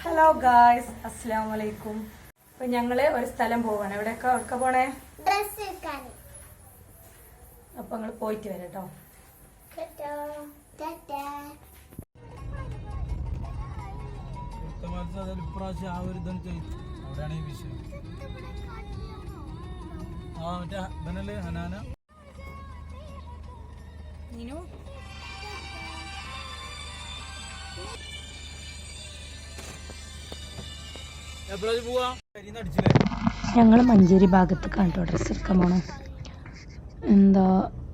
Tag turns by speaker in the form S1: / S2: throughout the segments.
S1: Hello guys അസ്സാം വലൈക്കും അപ്പൊ ഞങ്ങൾ ഒരു സ്ഥലം പോവാണ്. എവിടെയൊക്കെ? എവിടെയൊക്കെ പോണേ?
S2: ഡ്രസ്
S1: അപ്പൊ ഞങ്ങൾ പോയിട്ട് വരാം
S3: ഇപ്രാവശ്യം ആ ഒരു ഇതാണ് ചെയ്തു. അവിടെയാണ് ഈ വിഷയം. ആ മറ്റേ ഇവനല്ലേ ഹനാന.
S1: നീനു? ഞങ്ങൾ മഞ്ചേരി ഭാഗത്ത് കണ്ടോ ഡ്രസ്സ് എടുക്കാൻ പോണം. എന്താ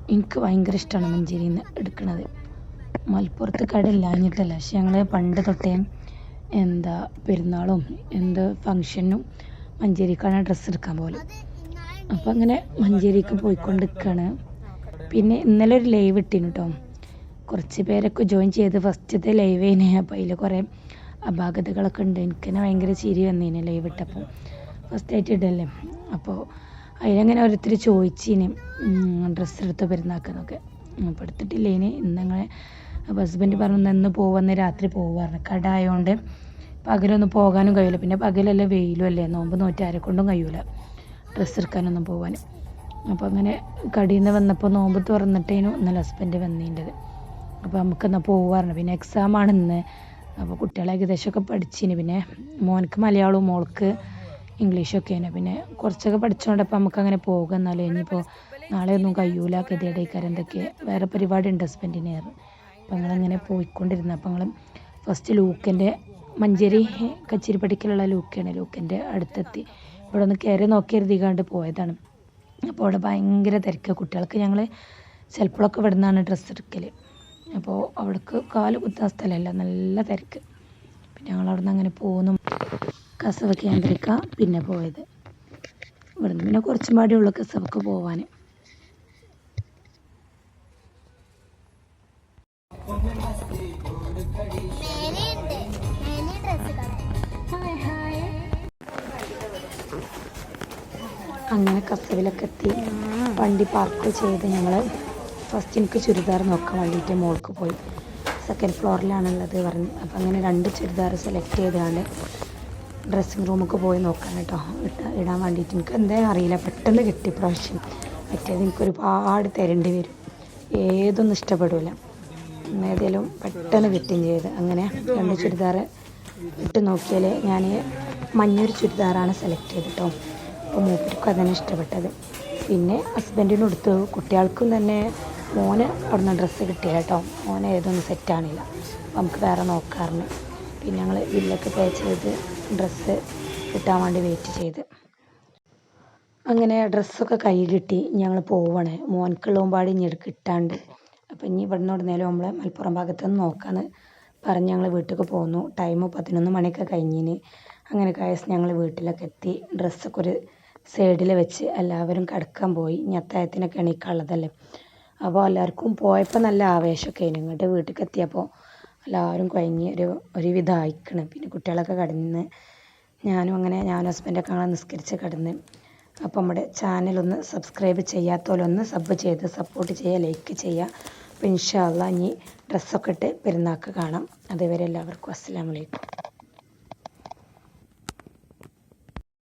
S1: എനിക്ക് ഭയങ്കര ഇഷ്ടമാണ് മഞ്ചേരിയിൽ നിന്ന് എടുക്കണത്. മലപ്പുറത്ത് കട ഇല്ലാഞ്ഞിട്ടല്ല പക്ഷെ ഞങ്ങൾ പണ്ട് തൊട്ടേ എന്താ പെരുന്നാളും എന്ത് ഫങ്ഷനും മഞ്ചേരിക്കാണ് ഡ്രസ്സ് എടുക്കാൻ പോലെ. അപ്പം അങ്ങനെ മഞ്ചേരിക്ക് പോയിക്കൊണ്ടിരിക്കുകയാണ് പിന്നെ ഇന്നലെ ഒരു ലൈവ് ഇട്ടിന് കേട്ടോ കുറച്ച് പേരൊക്കെ ജോയിൻ ചെയ്ത് ഫസ്റ്റത്തെ ലൈവ് തന്നെ അപ്പോൾ അതിൽ കുറേ അപാകതകളൊക്കെ ഉണ്ട്. എനിക്ക് തന്നെ ഭയങ്കര ചിരി വന്നേനെ ലൈവ് ഇട്ടപ്പോൾ ഫസ്റ്റ് ആയിട്ട് ഇടല്ലേ? അപ്പോൾ അതിലങ്ങനെ ഓരോരുത്തർ ചോദിച്ചിന് ഡ്രസ്സ് എടുത്ത് പെരുന്നാക്കെന്നൊക്കെ. അപ്പോൾ എടുത്തിട്ടില്ല ഇനി ഇന്നങ്ങനെ ഹസ്ബൻഡ് പറഞ്ഞു ഇന്ന് പോവന്ന് രാത്രി പോവാറുണ്ട് കട ആയതുകൊണ്ട് പകലൊന്നും പോകാനും കഴിയില്ല പിന്നെ പകലല്ല വെയിലും അല്ലേ? നോമ്പ് നോറ്റി ആരെക്കൊണ്ടും കഴിയൂല. ഡ്രസ്സ് എടുക്കാനൊന്നും പോകാൻ അപ്പോൾ അങ്ങനെ കടയിൽ നിന്ന് വന്നപ്പോൾ നോമ്പ് തുറന്നിട്ടേനു ഇന്നലെ ഹസ്ബൻഡ് വന്നതിന്റെത് അപ്പോൾ നമുക്കെന്നാൽ പോകാറുണ്ട് പിന്നെ എക്സാമാണ് ഇന്ന്. അപ്പോൾ കുട്ടികളെ ഏകദേശമൊക്കെ പഠിച്ചിന്. പിന്നെ മോനക്ക് മലയാളവും മോൾക്ക് ഇംഗ്ലീഷും ഒക്കെ ആണ് പിന്നെ കുറച്ചൊക്കെ പഠിച്ചുകൊണ്ടപ്പോൾ നമുക്ക് അങ്ങനെ പോകാം എന്നാലും ഇനിയിപ്പോൾ നാളെ ഒന്നും കഴിയൂല ഗതിയുടെക്കാരം എന്തൊക്കെ വേറെ പരിപാടി ഉണ്ട് ഹസ്ബൻഡിന്. അപ്പം ഞങ്ങളങ്ങനെ പോയിക്കൊണ്ടിരുന്നു. അപ്പം ഞങ്ങൾ ഫസ്റ്റ് ലൂക്കിന്റെ മഞ്ചേരി കച്ചിരിപ്പടിക്കലുള്ള ലൂക്കാണ് ലൂക്കിന്റെ അടുത്തെത്തി. ഇവിടെ ഒന്ന് കയറി നോക്കി കണ്ട് പോയതാണ്. അപ്പോൾ അവിടെ ഭയങ്കര തിരക്ക് കുട്ടികൾക്ക്. ഞങ്ങൾ ചിലപ്പോഴൊക്കെ ഇവിടെ നിന്നാണ് ഡ്രസ്സ് എടുക്കൽ അപ്പോൾ അവൾക്ക് കാൽ കുത്താൻ സ്ഥലമല്ല. നല്ല തിരക്ക്. പിന്നെ ഞങ്ങൾ അവിടെ നിന്ന് അങ്ങനെ പോകുന്നു കസവ കേന്ദ്രിക്ക പിന്നെ പോയത്. ഇവിടുന്ന് പിന്നെ കുറച്ചും പാടേ ഉള്ളൂ കസവക്ക് പോവാൻ അങ്ങനെ കസവിലൊക്കെ എത്തി. വണ്ടി പാർക്ക് ചെയ്ത് ഞങ്ങൾ ഫസ്റ്റ് എനിക്ക് ചുരിദാർ നോക്കാൻ വേണ്ടിയിട്ട് മോൾക്ക് പോയി. സെക്കൻഡ് ഫ്ലോറിലാണുള്ളത് പറഞ്ഞു. അപ്പോൾ അങ്ങനെ രണ്ട് ചുരിദാർ സെലക്ട് ചെയ്താണ് ഡ്രസ്സിങ് റൂമൊക്കെ പോയി നോക്കാൻ കേട്ടോ. ഇടാൻ വേണ്ടിയിട്ട് എനിക്ക് എന്തേ അറിയില്ല. പെട്ടെന്ന് കിട്ടി പ്രാവശ്യം. മറ്റേത് എനിക്ക് ഒരുപാട് തരേണ്ടി വരും. ഏതൊന്നും ഇഷ്ടപ്പെടില്ല ഏതെങ്കിലും പെട്ടെന്ന് കിട്ടുകയും ചെയ്ത്. അങ്ങനെ രണ്ട് ചുരിദാർ ഇട്ട് നോക്കിയാൽ ഞാൻ മഞ്ഞൊരു ചുരിദാറാണ് സെലക്ട് ചെയ്തിട്ടോ അപ്പോൾ മൂപ്പർക്കും അതന്നെ ഇഷ്ടപ്പെട്ടത്. പിന്നെ ഹസ്ബൻഡിനും എടുത്തു കുട്ടികൾക്കും തന്നെ മോന് അവിടുന്ന് ഡ്രസ്സ് കിട്ടിയ കേട്ടോ. മോന് ഏതൊന്നും സെറ്റാണില്ല നമുക്ക് വേറെ നോക്കാറുണ്ട്. പിന്നെ ഞങ്ങൾ ബില്ലൊക്കെ പേ ചെയ്ത് ഡ്രസ്സ് കിട്ടാൻ വേണ്ടി വെയിറ്റ് ചെയ്ത്. അങ്ങനെ ഡ്രസ്സൊക്കെ കൈ കിട്ടി. ഞങ്ങൾ പോവാണ്. മോൻക്കുള്ളവും പാടി ഇനി കിട്ടാണ്ട്. അപ്പം ഇനി ഇവിടെ നിന്ന് നേരം നമ്മളെ മലപ്പുറം ഭാഗത്ത് നിന്ന് നോക്കാന്ന് പറഞ്ഞ് ഞങ്ങൾ വീട്ടിലേക്ക് പോന്നു. ടൈം പതിനൊന്ന് മണിയൊക്കെ കഴിഞ്ഞിന്. അങ്ങനെ കയസ് ഞങ്ങൾ വീട്ടിലൊക്കെ എത്തി. ഡ്രസ്സൊക്കെ ഒരു സൈഡിൽ വെച്ച് എല്ലാവരും കിടക്കാൻ പോയി. ഇനി അത്താഴത്തിനൊക്കെ എണീക്കാനുള്ളതല്ലേ. അപ്പോൾ എല്ലാവർക്കും പോയപ്പോൾ നല്ല ആവേശമൊക്കെ ആയിരുന്നു. ഇങ്ങോട്ട് വീട്ടിലേക്ക് എത്തിയപ്പോൾ എല്ലാവരും കുഴങ്ങി ഒരു ഒരുവിധം പിന്നെ കുട്ടികളൊക്കെ കിടന്ന് ഞാനും അങ്ങനെ ഞാനും ഹസ്ബൻഡൊക്കെ അങ്ങനെ നിസ്കരിച്ച് കിടന്ന് അപ്പോൾ നമ്മുടെ ചാനലൊന്ന് സബ്സ്ക്രൈബ് ചെയ്യാത്തവരൊന്ന് സബ് ചെയ്ത് സപ്പോർട്ട് ചെയ്യുക ലൈക്ക് ചെയ്യുക. അപ്പോൾ ഇൻഷാല്ല ഇനി ഡ്രസ്സൊക്കെ ഇട്ട് പെരുന്നാൾക്ക് കാണാം. അതേവരെ എല്ലാവർക്കും അസ്സാം വലൈക്കും